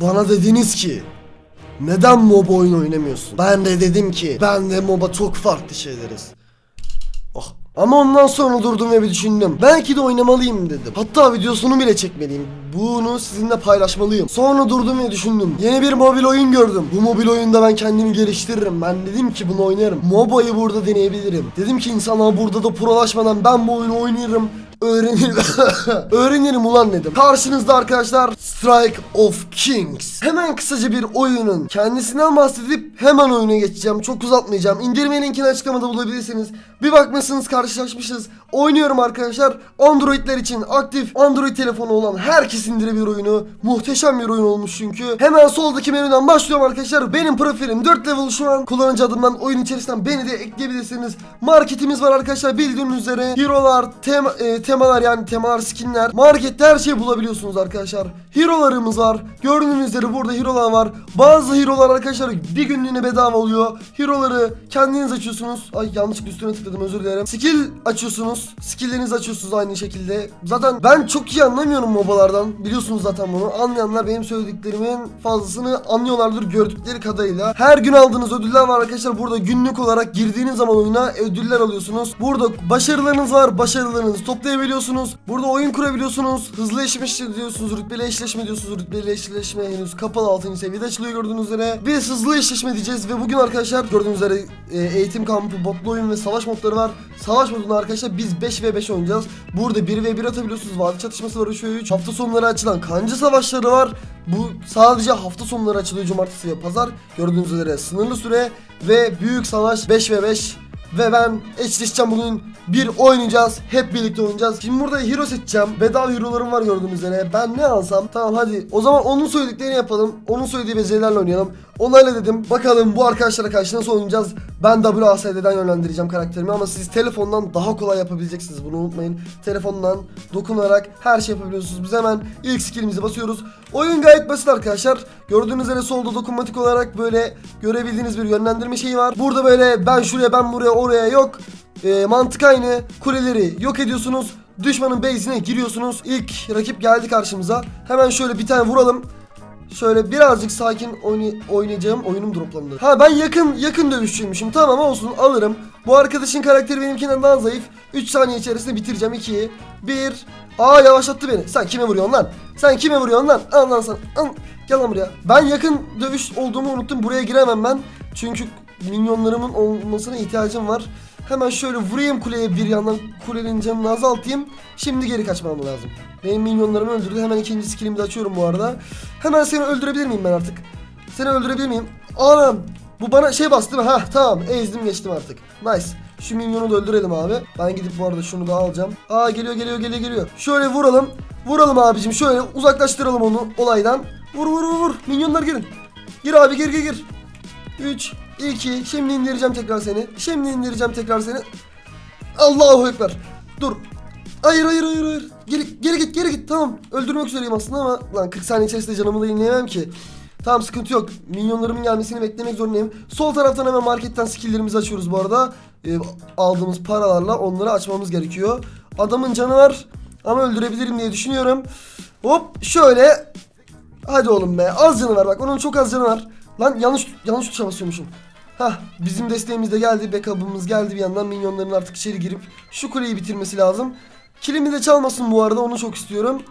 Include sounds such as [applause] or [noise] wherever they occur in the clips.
Bana dediniz ki neden MOBA oyun oynamıyorsun? Ben de dedim ki ben de MOBA çok farklı şeyleriz. Oh. Ama ondan sonra durdum ve bir düşündüm. Belki de oynamalıyım dedim. Hatta videosunu bile çekmeliyim. Bunu sizinle paylaşmalıyım. Sonra durdum ve düşündüm. Yeni bir mobil oyun gördüm. Bu mobil oyunda ben kendimi geliştiririm. Ben dedim ki bunu oynarım. MOBA'yı burada deneyebilirim. Dedim ki insanlar burada da prolaşmadan ben bu oyunu oynarım. Öğrenirim. [laughs] Öğrenirim ulan dedim. Karşınızda arkadaşlar Strike of Kings. Hemen kısaca bir oyunun kendisinden bahsedip hemen oyuna geçeceğim. Çok uzatmayacağım. İndirme linkini açıklamada bulabilirsiniz. Bir bakmışsınız karşılaşmışız. Oynuyorum arkadaşlar. Androidler için aktif Android telefonu olan herkes indirebilir oyunu. Muhteşem bir oyun olmuş çünkü. Hemen soldaki menüden başlıyorum arkadaşlar. Benim profilim 4 level şu an. Kullanıcı adımdan oyun içerisinden beni de ekleyebilirsiniz. Marketimiz var arkadaşlar bildiğiniz üzere. Hero'lar, tema, e, temalar yani temalar, skinler. Markette her şeyi bulabiliyorsunuz arkadaşlar. Hero'larımız var. Gördüğünüz üzere burada hero'lar var. Bazı hero'lar arkadaşlar bir günlüğüne bedava oluyor. Hero'ları kendiniz açıyorsunuz. Ay yanlışlıkla üstüne tıkladım özür dilerim. Skill açıyorsunuz. Skill'lerinizi açıyorsunuz aynı şekilde. Zaten ben çok iyi anlamıyorum MOBA'lardan. Biliyorsunuz zaten bunu. Anlayanlar benim söylediklerimin fazlasını anlıyorlardır gördükleri kadarıyla. Her gün aldığınız ödüller var arkadaşlar. Burada günlük olarak girdiğiniz zaman oyuna ödüller alıyorsunuz. Burada başarılarınız var. Başarılarınızı toplayabiliyorsunuz. Burada oyun kurabiliyorsunuz. Hızlı eşleşme diyorsunuz. Rütbeli eşleşme diyorsunuz. Rütbeli eşleşme henüz kapalı 6. seviyede açılıyor gördüğünüz üzere. Biz hızlı eşleşme diyeceğiz ve bugün arkadaşlar gördüğünüz üzere e, eğitim kampı, botlu oyun ve savaş modları var. Savaş modunda arkadaşlar biz 5 ve 5 oynayacağız. Burada 1 ve 1 atabiliyorsunuz. Vadi çatışması var 3 ve 3. Hafta sonları açılan kancı savaşları var. Bu sadece hafta sonları açılıyor cumartesi ve pazar. Gördüğünüz üzere sınırlı süre ve büyük savaş 5 ve 5. Ve ben eşleşeceğim bugün bir oynayacağız. Hep birlikte oynayacağız. Şimdi burada hero seçeceğim. Bedava hero'larım var gördüğünüz üzere. Ben ne alsam? Tamam hadi. O zaman onun söylediklerini yapalım. Onun söylediği becerilerle oynayalım. Onayla dedim. Bakalım bu arkadaşlara karşı nasıl oynayacağız? Ben WASD'den yönlendireceğim karakterimi ama siz telefondan daha kolay yapabileceksiniz. Bunu unutmayın. Telefondan dokunarak her şey yapabiliyorsunuz. Biz hemen ilk skillimizi basıyoruz. Oyun gayet basit arkadaşlar. Gördüğünüz üzere solda dokunmatik olarak böyle görebildiğiniz bir yönlendirme şeyi var. Burada böyle ben şuraya ben buraya oraya yok. Ee, mantık aynı. Kuleleri yok ediyorsunuz. Düşmanın base'ine giriyorsunuz. İlk rakip geldi karşımıza. Hemen şöyle bir tane vuralım. Şöyle birazcık sakin oynay- oynayacağım. Oyunum droplandı. Ha ben yakın yakın dövüşçüymüşüm. Tamam olsun alırım. Bu arkadaşın karakteri benimkinden daha zayıf. 3 saniye içerisinde bitireceğim. 2 1 Aa yavaşlattı beni. Sen kime vuruyorsun lan? Sen kime vuruyorsun lan? Al lan. Gel lan buraya. Ben yakın dövüş olduğumu unuttum. Buraya giremem ben. Çünkü minyonlarımın olmasına ihtiyacım var. Hemen şöyle vurayım kuleye bir yandan kulenin canını azaltayım. Şimdi geri kaçmam lazım. Benim minyonlarımı öldürdü. Hemen ikinci skillimi de açıyorum bu arada. Hemen seni öldürebilir miyim ben artık? Seni öldürebilir miyim? Anam! Bu bana şey bastı değil mi? Hah tamam ezdim geçtim artık. Nice. Şu minyonu da öldürelim abi. Ben gidip bu arada şunu da alacağım. Aa geliyor geliyor geliyor geliyor. Şöyle vuralım. Vuralım abicim şöyle uzaklaştıralım onu olaydan. Vur vur vur vur. Minyonlar girin. Gir abi gir gir gir. 3 2 Şimdi indireceğim tekrar seni. Şimdi indireceğim tekrar seni. Allahu ekber. Dur. Hayır hayır hayır hayır. Geri, geri git geri git tamam. Öldürmek üzereyim aslında ama lan 40 saniye içerisinde canımı da yenileyemem ki. Tamam sıkıntı yok. Minyonlarımın gelmesini beklemek zorundayım. Sol taraftan hemen marketten skilllerimizi açıyoruz bu arada. Ee, aldığımız paralarla onları açmamız gerekiyor. Adamın canı var ama öldürebilirim diye düşünüyorum. Hop şöyle. Hadi oğlum be az canı var bak onun çok az canı var. Lan yanlış yanlış tuşa basıyormuşum. Hah bizim desteğimiz de geldi. Backup'ımız geldi bir yandan. Minyonların artık içeri girip şu kuleyi bitirmesi lazım. Kilimi de çalmasın bu arada onu çok istiyorum.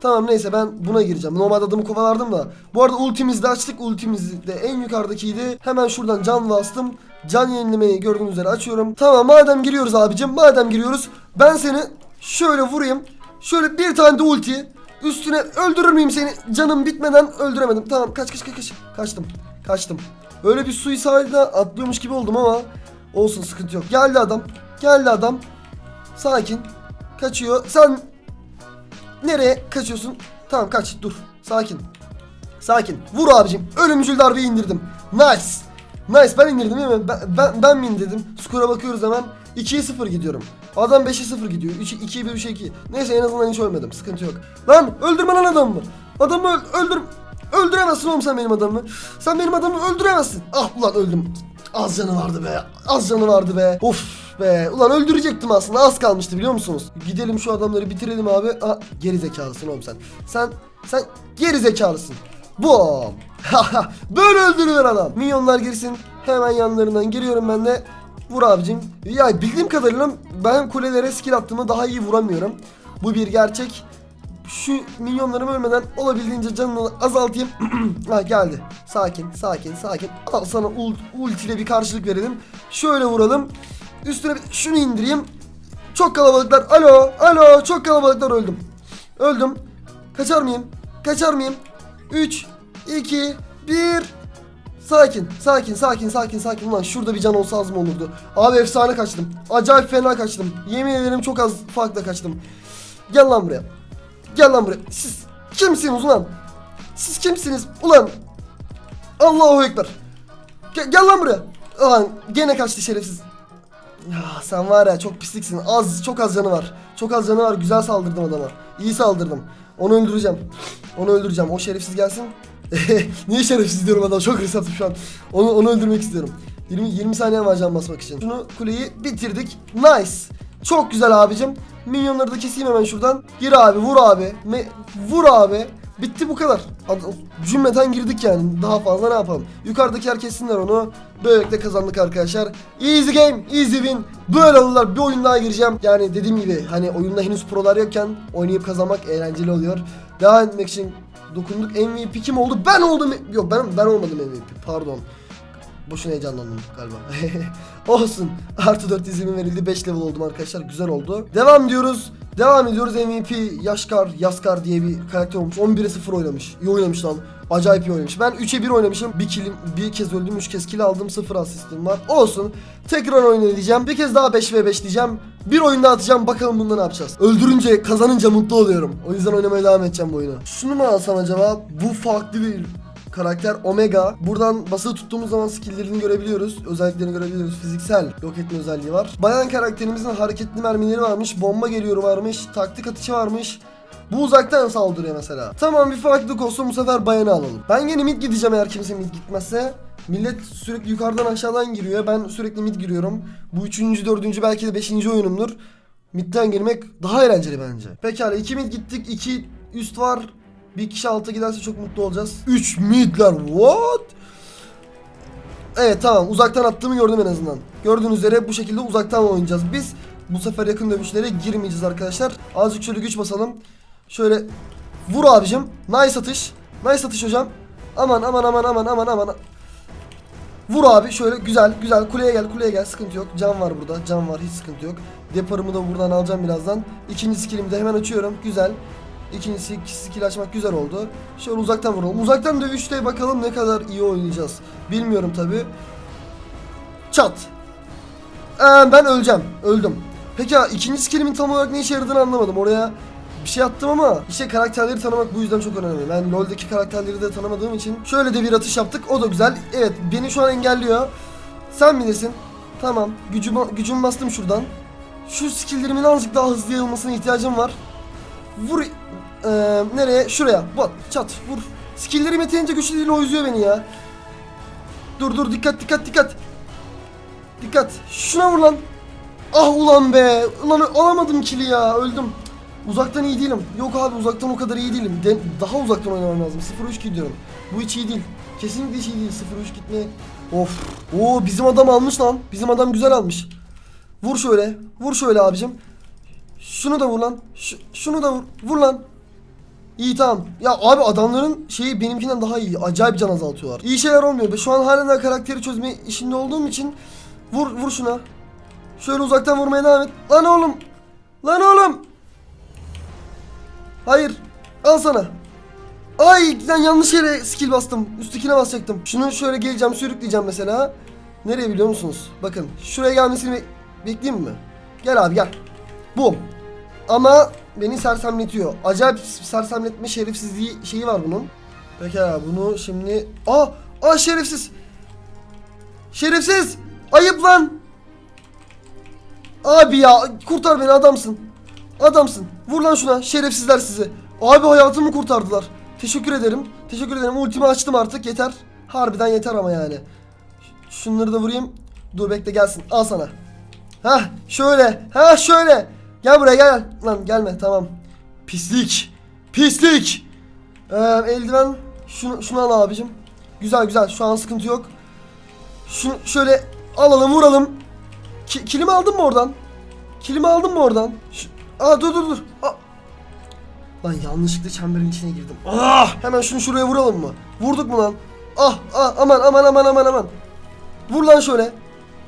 Tamam neyse ben buna gireceğim. Normalde adamı kovalardım da. Bu arada ultimizi de açtık. Ultimiz de en yukarıdakiydi. Hemen şuradan can bastım. Can yenilemeyi gördüğünüz üzere açıyorum. Tamam madem giriyoruz abicim. Madem giriyoruz. Ben seni şöyle vurayım. Şöyle bir tane de ulti. Üstüne öldürür müyüm seni? Canım bitmeden öldüremedim. Tamam kaç kaç kaç kaç. Kaçtım. Kaçtım. Böyle bir suicid'a atlıyormuş gibi oldum ama olsun sıkıntı yok. Geldi adam. Geldi adam. Sakin. Kaçıyor. Sen nereye kaçıyorsun? Tamam kaç. Dur. Sakin. Sakin. Vur abicim. Ölümcül darbeyi indirdim. Nice. Nice ben indirdim değil mi? Ben, ben, ben mi indirdim? Skora bakıyoruz hemen. 2'ye 0 gidiyorum. Adam 5'e 0 gidiyor. 3 2'ye 1 3'e 2. Neyse en azından hiç ölmedim. Sıkıntı yok. Lan öldürme lan adamı. Adamı öl- öldür. Öldüremezsin oğlum sen benim adamımı. Sen benim adamımı öldüremezsin. Ah ulan öldüm. Az canı vardı be. Az canı vardı be. Of be. Ulan öldürecektim aslında. Az kalmıştı biliyor musunuz? Gidelim şu adamları bitirelim abi. Ah geri zekalısın oğlum sen. Sen sen geri zekalısın. Bom. [laughs] Böyle öldürüyor adam. Minyonlar girsin. Hemen yanlarından giriyorum ben de. Vur abicim. Ya bildiğim kadarıyla ben kulelere skill attığımı daha iyi vuramıyorum. Bu bir gerçek. Şu minyonlarım ölmeden olabildiğince canını azaltayım. [clears throat] ha geldi. Sakin, sakin, sakin. Al sana ult, ultiyle bir karşılık verelim. Şöyle vuralım. Üstüne bir şunu indireyim. Çok kalabalıklar. Alo, alo. Çok kalabalıklar öldüm. Öldüm. Kaçar mıyım? Kaçar mıyım? 3, 2, 1. Sakin, sakin, sakin, sakin, sakin. Ulan şurada bir can olsa az mı olurdu? Abi efsane kaçtım. Acayip fena kaçtım. Yemin ederim çok az farkla kaçtım. Gel lan buraya. Gel lan buraya. Siz kimsiniz ulan? Siz kimsiniz ulan? Allahu Ekber. Gel, gel lan buraya. Ulan gene kaçtı şerefsiz. Ya sen var ya çok pisliksin. Az, çok az canı var. Çok az canı var. Güzel saldırdım adama. İyi saldırdım. Onu öldüreceğim. Onu öldüreceğim. O şerefsiz gelsin. [laughs] Niye şerefsiz diyorum adam? Çok risatım şu an. Onu, onu öldürmek istiyorum. 20, 20 saniye var can basmak için. Şunu kuleyi bitirdik. Nice. Çok güzel abicim. Minyonları da keseyim hemen şuradan. Gir abi vur abi. Me- vur abi. Bitti bu kadar. Ad- Cümleten girdik yani. Daha fazla ne yapalım? Yukarıdakiler kessinler onu. Böylelikle kazandık arkadaşlar. Easy game, easy win. Böyle olurlar. Bir oyun daha gireceğim. Yani dediğim gibi hani oyunda henüz prolar yokken oynayıp kazanmak eğlenceli oluyor. Devam etmek için dokunduk. MVP kim oldu? Ben oldum. Yok ben ben olmadım MVP. Pardon. Boşuna heyecanlandım galiba. [laughs] Olsun. Artı 4 izlenim verildi. 5 level oldum arkadaşlar. Güzel oldu. Devam diyoruz. Devam ediyoruz. MVP Yaşkar, Yaskar diye bir karakter olmuş. 11'e 0 oynamış. İyi oynamış lan. Acayip iyi oynamış. Ben 3'e 1 oynamışım. Bir kilim, bir kez öldüm, 3 kez kill aldım. 0 asistim var. Olsun. Tekrar oyna diyeceğim. Bir kez daha 5 ve 5 diyeceğim. Bir oyun daha atacağım. Bakalım bunda ne yapacağız. Öldürünce, kazanınca mutlu oluyorum. O yüzden oynamaya devam edeceğim bu oyunu. Şunu mu alsam acaba? Bu farklı bir karakter Omega. Buradan basılı tuttuğumuz zaman skill'lerini görebiliyoruz. Özelliklerini görebiliyoruz. Fiziksel yok etme özelliği var. Bayan karakterimizin hareketli mermileri varmış. Bomba geliyor varmış. Taktik atışı varmış. Bu uzaktan saldırıyor mesela. Tamam bir farklılık olsun bu sefer bayanı alalım. Ben yine mid gideceğim eğer kimse mid gitmezse. Millet sürekli yukarıdan aşağıdan giriyor. Ben sürekli mid giriyorum. Bu üçüncü, dördüncü belki de beşinci oyunumdur. Midden girmek daha eğlenceli bence. Pekala iki mid gittik. iki üst var. Bir kişi alta giderse çok mutlu olacağız. 3 midler what? Evet tamam uzaktan attığımı gördüm en azından. Gördüğünüz üzere bu şekilde uzaktan oynayacağız. Biz bu sefer yakın dövüşlere girmeyeceğiz arkadaşlar. Azıcık şöyle güç basalım. Şöyle vur abicim. Nice atış. Nice atış hocam. Aman aman aman aman aman aman. Vur abi şöyle güzel güzel kuleye gel kuleye gel sıkıntı yok. Can var burada can var hiç sıkıntı yok. Deparımı da buradan alacağım birazdan. İkinci skillimi de hemen açıyorum. Güzel. İkincisi skill açmak güzel oldu. Şöyle uzaktan vuralım. Uzaktan dövüşte bakalım ne kadar iyi oynayacağız. Bilmiyorum tabi. Çat. Ee, ben öleceğim. Öldüm. Peki ya ikinci skillimin tam olarak ne işe yaradığını anlamadım. Oraya bir şey attım ama işte karakterleri tanımak bu yüzden çok önemli. Ben LoL'deki karakterleri de tanımadığım için şöyle de bir atış yaptık. O da güzel. Evet beni şu an engelliyor. Sen bilirsin. Tamam. Gücümü, gücümü bastım şuradan. Şu skillerimin azıcık daha hızlı yayılmasına ihtiyacım var. Vur. Eee nereye? Şuraya. Bak çat vur. Skilllerim yeterince güçlü değil o üzüyor beni ya. Dur dur dikkat dikkat dikkat. Dikkat. Şuna vur lan. Ah ulan be. Ulan alamadım kili ya. Öldüm. Uzaktan iyi değilim. Yok abi uzaktan o kadar iyi değilim. De- daha uzaktan oynamam lazım. 0-3 gidiyorum. Bu hiç iyi değil. Kesinlikle hiç iyi değil. 0-3 gitmeye. Of. Oo bizim adam almış lan. Bizim adam güzel almış. Vur şöyle. Vur şöyle abicim. Şunu da vur lan. Ş- şunu da vur. Vur lan. İyi tamam. Ya abi adamların şeyi benimkinden daha iyi. Acayip can azaltıyorlar. İyi şeyler olmuyor. Şu an halen daha karakteri çözme işinde olduğum için vur vur şuna. Şöyle uzaktan vurmaya devam et. Lan oğlum. Lan oğlum. Hayır. Al sana. Ay ben yanlış yere skill bastım. Üsttekine basacaktım. Şunu şöyle geleceğim sürükleyeceğim mesela. Nereye biliyor musunuz? Bakın şuraya gelmesini bek- bekleyeyim mi? Gel abi gel. Bum. Ama beni sersemletiyor. Acayip sersemletme şerefsizliği şeyi var bunun. Pekala bunu şimdi... Aa! Aa şerefsiz! Şerefsiz! Ayıp lan! Abi ya kurtar beni adamsın. Adamsın. Vur lan şuna şerefsizler sizi. Abi hayatımı kurtardılar. Teşekkür ederim. Teşekkür ederim. Ultimi açtım artık yeter. Harbiden yeter ama yani. Şunları da vurayım. Dur bekle gelsin. Al sana. Hah şöyle. Hah şöyle. Gel buraya gel. Lan gelme tamam. Pislik. Pislik. Ee, eldiven Şunu, şunu al abicim. Güzel güzel şu an sıkıntı yok. Şunu şöyle alalım vuralım. Ki, kilimi aldın mı oradan? Kilimi aldın mı oradan? Şu, aa dur dur dur. Aa. Lan yanlışlıkla çemberin içine girdim. Ah! Hemen şunu şuraya vuralım mı? Vurduk mu lan? Ah ah aman aman aman aman aman. Vur lan şöyle.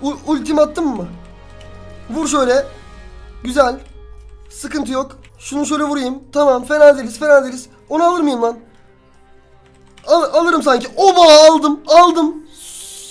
U ultim attın mı? Vur şöyle. Güzel. Sıkıntı yok. Şunu şöyle vurayım. Tamam fena değiliz fena değiliz. Onu alır mıyım lan? Al, alırım sanki. Oba aldım aldım.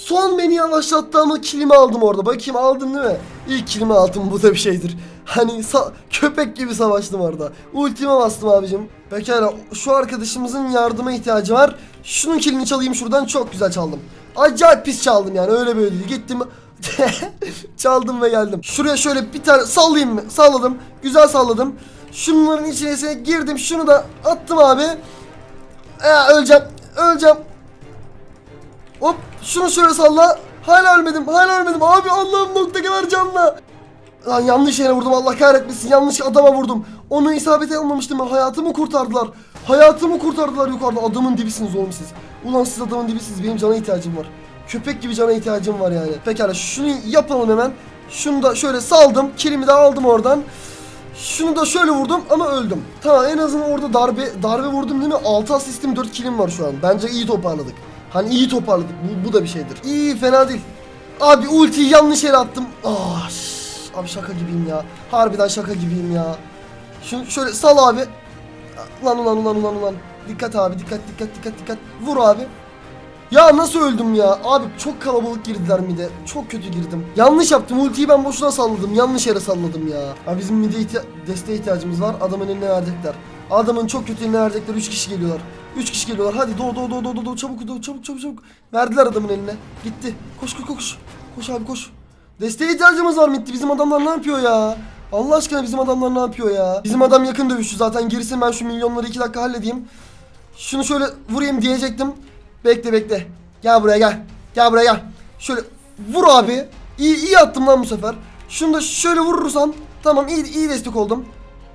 Son beni yavaşlattı ama kilimi aldım orada. Bakayım aldım değil mi? İlk kilimi aldım bu da bir şeydir. Hani köpek gibi savaştım orada. Ultime bastım abicim. Pekala şu arkadaşımızın yardıma ihtiyacı var. Şunun kilini çalayım şuradan çok güzel çaldım. Acayip pis çaldım yani öyle böyle değil. Gittim [laughs] çaldım ve geldim. Şuraya şöyle bir tane sallayayım mı? Salladım. Güzel salladım. Şunların içine girdim. Şunu da attım abi. Ee, öleceğim. Öleceğim. Hop şunu şöyle salla. Hala ölmedim. Hala ölmedim. Abi Allah'ım nokta kadar canla. Lan yanlış yere vurdum Allah kahretmesin. Yanlış adama vurdum. Onu isabete almamıştım. Hayatımı kurtardılar. Hayatımı kurtardılar yukarıda. Adamın dibisiniz oğlum siz. Ulan siz adamın dibisiniz. Benim cana ihtiyacım var. Köpek gibi cana ihtiyacım var yani. Pekala şunu yapalım hemen. Şunu da şöyle saldım. Kilimi de aldım oradan. Şunu da şöyle vurdum ama öldüm. Tamam en azından orada darbe darbe vurdum değil mi? 6 asistim 4 kilim var şu an. Bence iyi toparladık. Hani iyi toparladık. Bu, bu da bir şeydir. İyi fena değil. Abi ultiyi yanlış yere attım. Ah, abi şaka gibiyim ya. Harbiden şaka gibiyim ya. Şunu şöyle sal abi. Ulan ulan ulan ulan ulan. Dikkat abi dikkat dikkat dikkat dikkat. Vur abi. Ya nasıl öldüm ya? Abi çok kalabalık girdiler mide. Çok kötü girdim. Yanlış yaptım. Ultiyi ben boşuna salladım. Yanlış yere salladım ya. Abi bizim mide ihtiya- desteğe ihtiyacımız var. Adamın eline verecekler. Adamın çok kötü eline verecekler. 3 kişi geliyorlar. 3 kişi geliyorlar. Hadi doğ doğ doğ doğ doğ çabuk doğ çabuk çabuk çabuk. Verdiler adamın eline. Gitti. Koş koş koş. Koş abi koş. Desteğe ihtiyacımız var Mitti. Bizim adamlar ne yapıyor ya? Allah aşkına bizim adamlar ne yapıyor ya? Bizim adam yakın dövüşçü zaten. Gerisini ben şu milyonları 2 dakika halledeyim. Şunu şöyle vurayım diyecektim. Bekle bekle. Gel buraya gel. Gel buraya gel. Şöyle vur abi. İyi iyi attım lan bu sefer. Şunu da şöyle vurursan tamam iyi iyi destek oldum.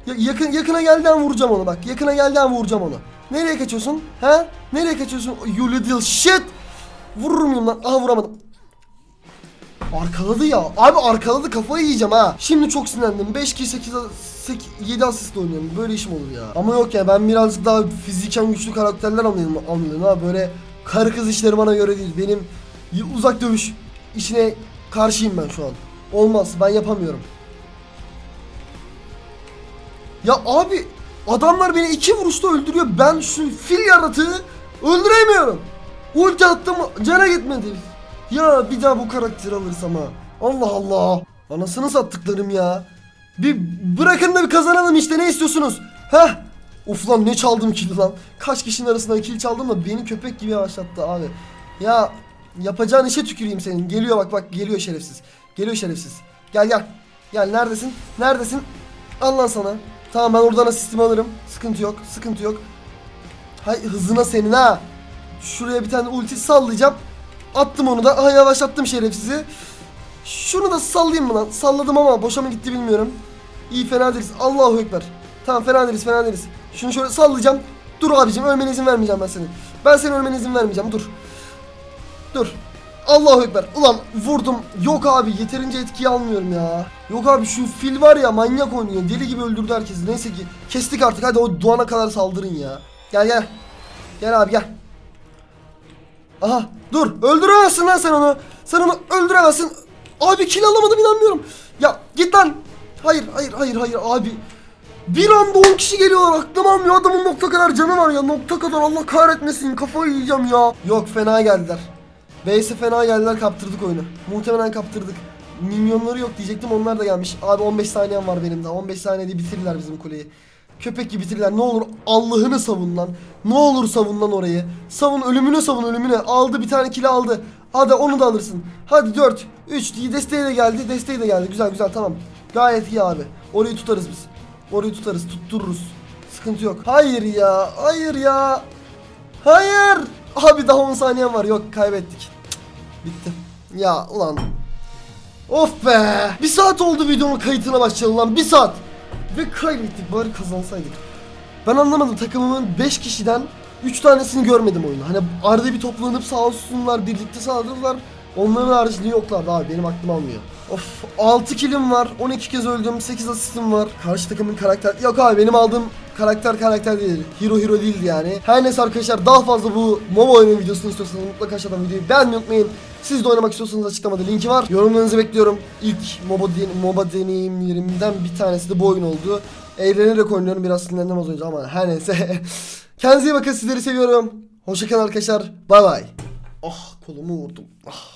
Ya- yakın yakına gelden vuracağım onu bak. Yakına gelden vuracağım onu. Nereye kaçıyorsun? He? Nereye kaçıyorsun? You little shit. Vurur muyum lan? Aha vuramadım. Arkaladı ya. Abi arkaladı kafayı yiyeceğim ha. Şimdi çok sinirlendim. 5 2 8 8 7 asist oynuyorum. Böyle işim olur ya. Ama yok ya ben birazcık daha fiziken güçlü karakterler anlıyorum, anlıyorum ha. Böyle karı kız işleri bana göre değil. Benim uzak dövüş işine karşıyım ben şu an. Olmaz. Ben yapamıyorum. Ya abi adamlar beni iki vuruşta öldürüyor. Ben şu fil yaratığı öldüremiyorum. Ulti attım cana gitmedi. Ya bir daha bu karakteri alırsam ha. Allah Allah. Anasını sattıklarım ya. Bir bırakın da bir kazanalım işte ne istiyorsunuz? Heh. Uf lan ne çaldım kili lan. Kaç kişinin arasından kill çaldım da beni köpek gibi yavaşlattı abi. Ya yapacağın işe tüküreyim senin. Geliyor bak bak geliyor şerefsiz. Geliyor şerefsiz. Gel gel. Gel neredesin? Neredesin? Al lan sana. Tamam ben oradan asistimi alırım. Sıkıntı yok. Sıkıntı yok. Hay hızına senin ha. Şuraya bir tane ulti sallayacağım. Attım onu da. Aha yavaşlattım şerefsizi. Şunu da sallayayım mı lan? Salladım ama boşa mı gitti bilmiyorum. İyi fena değiliz. Allahu Ekber. Tamam fena değiliz fena değiliz. Şunu şöyle sallayacağım. Dur abicim ölmene izin vermeyeceğim ben senin. Ben senin ölmene izin vermeyeceğim. Dur. Dur. Allahu Ekber. Ulan vurdum. Yok abi yeterince etkiyi almıyorum ya. Yok abi şu fil var ya manyak oynuyor. Deli gibi öldürdü herkesi. Neyse ki kestik artık. Hadi o doğana kadar saldırın ya. Gel gel. Gel abi gel. Aha dur öldüremezsin lan sen onu. Sen onu öldüremezsin. Abi kill alamadım inanmıyorum. Ya git lan. Hayır hayır hayır hayır abi. Bir anda 10 kişi geliyorlar aklım almıyor adamın nokta kadar canı var ya nokta kadar Allah kahretmesin kafayı yiyeceğim ya. Yok fena geldiler. Base'e fena geldiler kaptırdık oyunu. Muhtemelen kaptırdık. Minyonları yok diyecektim onlar da gelmiş. Abi 15 saniyem var benim daha 15 saniyede bitirirler bizim kuleyi. Köpek gibi bitirirler ne olur Allah'ını savun lan. Ne olur savun lan orayı. Savun ölümünü savun ölümünü. Aldı bir tane kill aldı. Hadi onu da alırsın. Hadi 4 3 diye desteği de geldi. Desteği de geldi. Güzel güzel tamam. Gayet iyi abi. Orayı tutarız biz. Orayı tutarız tuttururuz. Sıkıntı yok. Hayır ya. Hayır ya. Hayır. Abi daha 10 saniyem var. Yok kaybettik. Bitti. Ya ulan. Of be. Bir saat oldu videonun kayıtına başlayalım lan. Bir saat. Ve kaybettik. Bari kazansaydık. Ben anlamadım takımımın 5 kişiden 3 tanesini görmedim oyunu. Hani arada bir toplanıp sağ olsunlar birlikte saldırdılar. Onların haricinde yoklardı abi benim aklım almıyor. Of 6 kilim var 12 kez öldüm 8 asistim var. Karşı takımın karakter yok abi benim aldığım karakter karakter değil. Hero hero değildi yani. Her neyse arkadaşlar daha fazla bu MOBA oyunu videosunu istiyorsanız mutlaka aşağıdan videoyu beğenmeyi unutmayın. Siz de oynamak istiyorsanız açıklamada linki var. Yorumlarınızı bekliyorum. İlk MOBA, den- MOBA deneyimlerimden bir tanesi de bu oyun oldu. Eğlenerek oynuyorum biraz sinirlendim az önce ama her neyse. [laughs] Kendinize iyi bakın sizleri seviyorum. Hoşçakalın arkadaşlar. Bay bay. Ah kolumu vurdum. Ah.